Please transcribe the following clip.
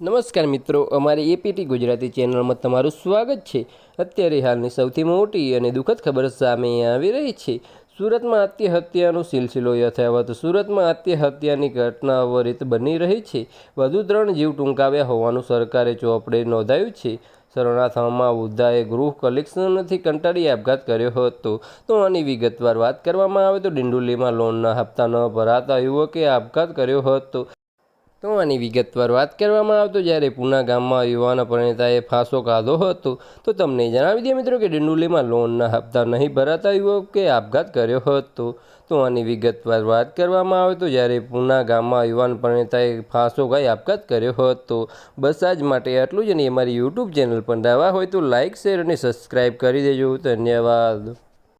નમસ્કાર મિત્રો, અમારી એપીટી ગુજરાતી ચેનલમાં તમારું સ્વાગત છે. અત્યારે હાલની સૌથી મોટી અને દુઃખદ ખબર સામે આવી રહી છે. સુરતમાં આત્મહત્યાનો સિલસિલો યથાવત સુરતમાં આત્મહત્યાની ઘટના અવરિત બની રહી છે. વધુ ત્રણ જીવ ટૂંકાવ્યા હોવાનું સરકારે ચોપડે નોંધાયું છે. શરણાર્થમાં વૃદ્ધાએ ગૃહ કલેક્શનથી કંટાળી આપઘાત કર્યો હતો. તો આની વિગતવાર વાત કરવામાં આવે તો ડિંડુલીમાં લોનના હપ્તા ન ભરાતા યુવકે આપઘાત કર્યો હતો. તો આની વિગતવાર વાત કરવામાં આવતો, જ્યારે પૂના ગામમાં યુવાન પરિણીતાએ ફાંસો ખાધો હતો, તો તમને જણાવી દઈએ મિત્રો કે ડિંડુલીમાં લોનના હપ્તા નહીં ભરાતા યુવકે આપઘાત કર્યો હતો. તો આની વિગતવાર વાત કરવામાં આવે તો જ્યારે પૂના ગામમાં યુવાન પ્રણેતાએ ફાંસો ખાઈ આપઘાત કર્યો હતો, બસ આજ માટે આટલું જ નહીં અમારી યુટ્યુબ ચેનલ પર નવા હોય તો લાઇક શેર અને સબસ્ક્રાઈબ કરી દેજો. ધન્યવાદ.